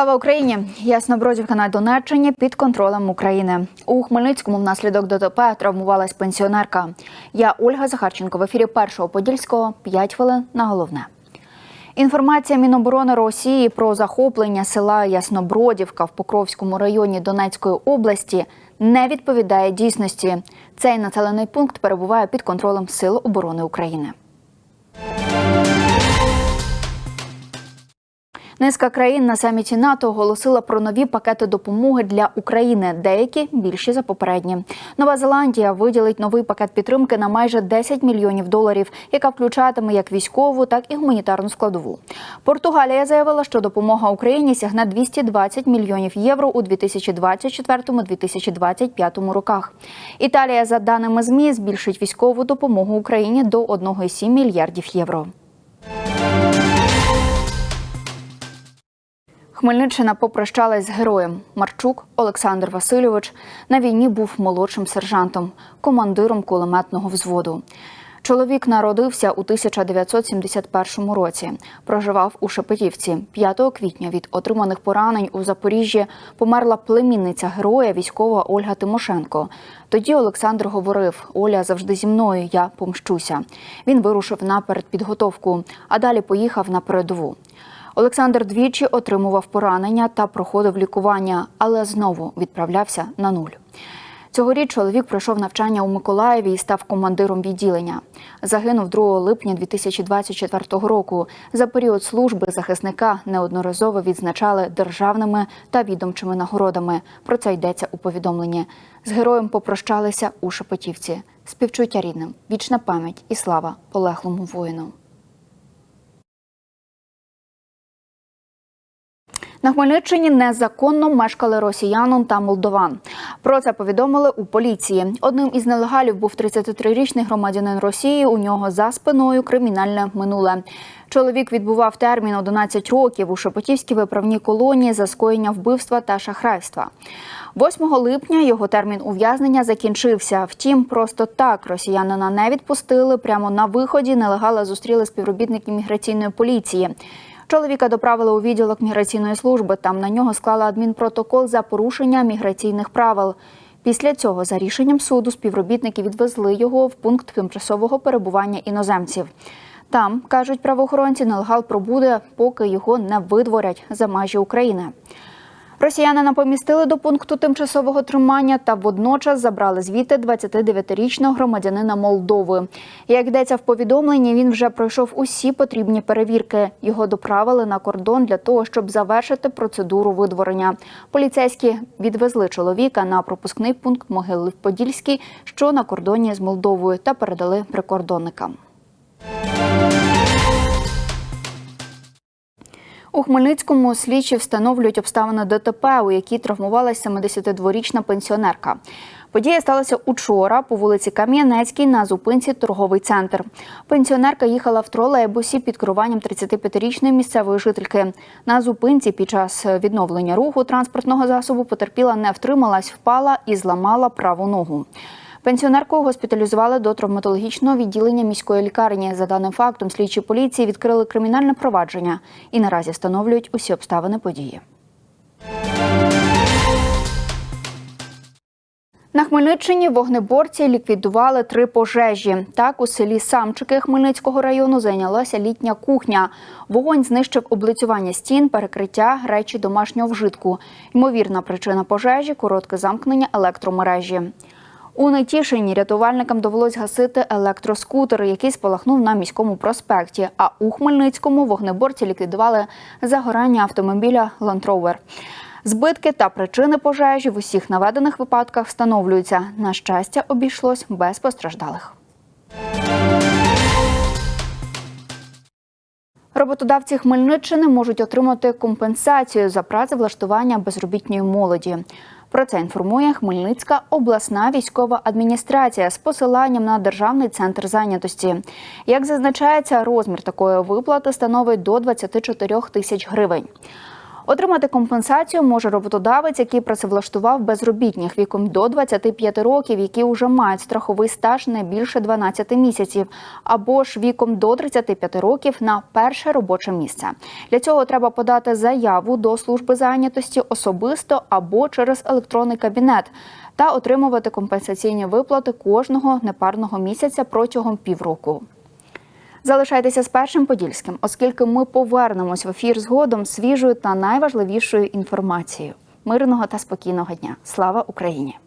Слава Україні! Яснобродівка на Донеччині під контролем України. У Хмельницькому внаслідок ДТП травмувалась пенсіонерка. Я Ольга Захарченко в ефірі першого подільського. П'ять хвилин на головне. Інформація Міноборони Росії про захоплення села Яснобродівка в Покровському районі Донецької області не відповідає дійсності. Цей населений пункт перебуває під контролем Сил оборони України. Низка країн на саміті НАТО оголосила про нові пакети допомоги для України. Деякі більші за попередні. Нова Зеландія виділить новий пакет підтримки на майже 10 мільйонів доларів, яка включатиме як військову, так і гуманітарну складову. Португалія заявила, що допомога Україні сягне 220 мільйонів євро у 2024-2025 роках. Італія, за даними ЗМІ, збільшить військову допомогу Україні до 1,7 мільярдів євро. Хмельниччина попрощалась з героєм. Марчук Олександр Васильович на війні був молодшим сержантом, командиром кулеметного взводу. Чоловік народився у 1971 році. Проживав у Шепетівці. 5 квітня від отриманих поранень у Запоріжжі померла племінниця героя військова Ольга Тимошенко. Тоді Олександр говорив: Оля завжди зі мною, я помщуся. Він вирушив на передпідготовку, а далі поїхав на передову. Олександр двічі отримував поранення та проходив лікування, але знову відправлявся на нуль. Цьогоріч чоловік пройшов навчання у Миколаєві і став командиром відділення. Загинув 2 липня 2024 року. За період служби захисника неодноразово відзначали державними та відомчими нагородами. Про це йдеться у повідомленні. З героєм попрощалися у Шепетівці. Співчуття рідним, вічна пам'ять і слава полеглому воїну. На Хмельниччині незаконно мешкали росіянин та молдован. Про це повідомили у поліції. Одним із нелегалів був 33-річний громадянин Росії. У нього за спиною кримінальне минуле. Чоловік відбував термін 11 років у Шепетівській виправній колонії за скоєння вбивства та шахрайства. 8 липня його термін ув'язнення закінчився. Втім, просто так росіянина не відпустили. Прямо на виході нелегала зустріли співробітники міграційної поліції. Чоловіка доправили у відділок міграційної служби. Там на нього склали адмінпротокол за порушення міграційних правил. Після цього, за рішенням суду, співробітники відвезли його в пункт тимчасового перебування іноземців. Там кажуть правоохоронці, нелегал пробуде, поки його не видворять за межі України. Росіянина помістили до пункту тимчасового тримання та водночас забрали звідти 29-річного громадянина Молдови. Як йдеться в повідомленні, він вже пройшов усі потрібні перевірки. Його доправили на кордон для того, щоб завершити процедуру видворення. Поліцейські відвезли чоловіка на пропускний пункт могили Подільський, що на кордоні з Молдовою, та передали прикордонникам. У Хмельницькому слідчі встановлюють обставини ДТП, у якій травмувалася 72-річна пенсіонерка. Подія сталася учора по вулиці Кам'янецькій на зупинці торговий центр. Пенсіонерка їхала в тролейбусі під керуванням 35-річної місцевої жительки. На зупинці під час відновлення руху транспортного засобу потерпіла не втрималась, впала і зламала праву ногу. Пенсіонерку госпіталізували до травматологічного відділення міської лікарні. За даним фактом, слідчі поліції відкрили кримінальне провадження і наразі встановлюють усі обставини події. На Хмельниччині вогнеборці ліквідували три пожежі. Так, у селі Самчики Хмельницького району зайнялася літня кухня. Вогонь знищив облицювання стін, перекриття, речі домашнього вжитку. Ймовірна причина пожежі коротке замкнення електромережі. У Нетішині рятувальникам довелось гасити електроскутер, який спалахнув на міському проспекті. А у Хмельницькому вогнеборці ліквідували загорання автомобіля Land Rover. Збитки та причини пожежі в усіх наведених випадках встановлюються. На щастя, обійшлось без постраждалих. Роботодавці Хмельниччини можуть отримати компенсацію за працевлаштування безробітної молоді. Про це інформує Хмельницька обласна військова адміністрація з посиланням на державний центр зайнятості. Як зазначається, розмір такої виплати становить до 24 тисяч гривень. Отримати компенсацію може роботодавець, який працевлаштував безробітних віком до 25 років, які вже мають страховий стаж не більше 12 місяців, або ж віком до 35 років на перше робоче місце. Для цього треба подати заяву до служби зайнятості особисто або через електронний кабінет та отримувати компенсаційні виплати кожного непарного місяця протягом півроку. Залишайтеся з першим подільським, оскільки ми повернемось в ефір згодом свіжою та найважливішою інформацією. Мирного та спокійного дня. Слава Україні!